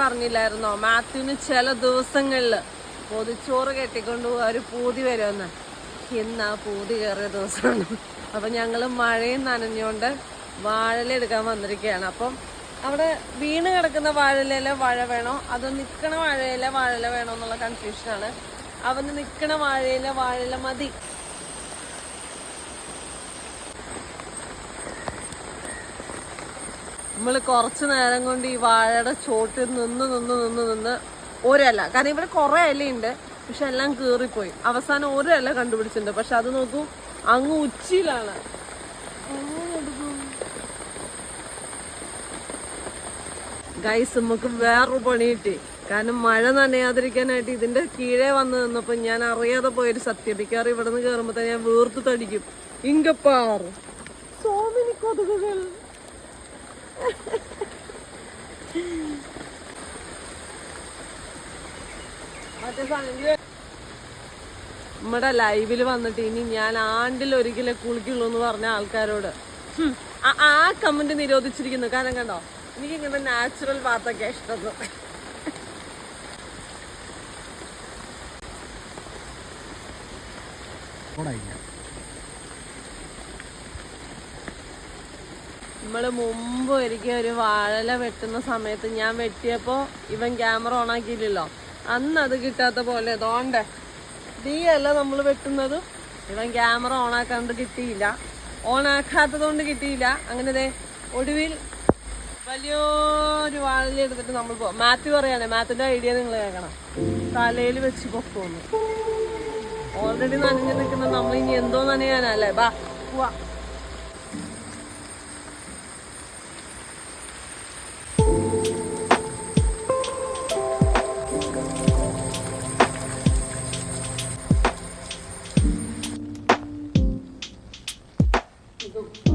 പറഞ്ഞില്ലായിരുന്നോ? മാത്യുവിന് ചില ദിവസങ്ങളിൽ പൊതിച്ചോറ് കെട്ടിക്കൊണ്ട് പോകാൻ ഒരു പൂതി വരുമെന്ന്. ഇന്ന് ആ പൂതി കയറിയ ദിവസമാണ്. അപ്പം ഞങ്ങൾ മഴയും നനഞ്ഞുകൊണ്ട് വാഴല എടുക്കാൻ വന്നിരിക്കുകയാണ്. അപ്പം അവിടെ വീണ് കിടക്കുന്ന വാഴയില വാഴ വേണോ? അതോ നിൽക്കണ വാഴയില വാഴല വേണോ എന്നുള്ള കൺഫ്യൂഷനാണ് അവന് നിൽക്കണ വാഴയില വാഴല മതി. നമ്മൾ കുറച്ച് നേരം കൊണ്ട് ഈ വാഴയുടെ ചോട്ടിൽ നിന്ന് നിന്ന് നിന്ന് നിന്ന് ഒരല കാരണം ഇവിടെ കുറെ ഇലയുണ്ട് പക്ഷെ എല്ലാം കീറിപ്പോയി. അവസാനം ഒരല്ല കണ്ടുപിടിച്ചിട്ടുണ്ട്. പക്ഷെ അത് നോക്കൂ അങ്ങ് ഉച്ചയിലാണ്. ഗൈസ് നമുക്ക് വേറൊരു പണി കിട്ടി. കാരണം മഴ നനയാതിരിക്കാനായിട്ട് ഇതിന്റെ കീഴേ വന്ന് നിന്നപ്പോ ഞാൻ അറിയാതെ പോയൊരു സത്യം. മിക്കാറ് ഇവിടെ നിന്ന് കയറുമ്പോ തന്നെ ഞാൻ വീർത്ത് തടിക്കും. ഇങ്കപ്പാർ. സോമിനി കൊതുകുകൾ. നമ്മുടെ ലൈവിൽ വന്നിട്ട് ഇനി ഞാൻ ആണ്ടിൽ ഒരിക്കലും കുളിക്കുള്ളൂ എന്ന് പറഞ്ഞ ആൾക്കാരോട്. ആ- കമന്റ് നിരോധിച്ചിരിക്കുന്നു. കാരണം കണ്ടോ? എനിക്ക് ഇങ്ങനെ നാച്ചുറൽ പാത്തൊക്കെ ഇഷ്ടം നമ്മൾ മുമ്പ് ഒരിക്കൽ ഒരു വാഴല വെട്ടുന്ന സമയത്ത് ഞാൻ വെട്ടിയപ്പോ ഇവൻ ക്യാമറ ഓൺ ആക്കിയില്ലല്ലോ. അന്ന് അത് കിട്ടാത്ത പോലെ തോണ്ടേ നീ അല്ല നമ്മൾ വെട്ടുന്നത്. ഇവൻ ക്യാമറ ഓൺ ആക്കാണ്ട് കിട്ടിയില്ല. ഓൺ ആക്കാത്തത് കൊണ്ട് കിട്ടിയില്ല. അങ്ങനെ ഒടുവിൽ വലിയൊരു വാഴല എടുത്തിട്ട് നമ്മൾ പോകും മാത്യു പറയാനേ മാത്തിന്റെ ഐഡിയ നിങ്ങൾ കേൾക്കണം. തലയിൽ വെച്ച് പൊക്കോന്ന് ഓൾറെഡി നനഞ്ഞു നിൽക്കുന്ന നമ്മൾ ഇനി എന്തോ നനയാനല്ലേ? ബാ പോവാ. Valeu!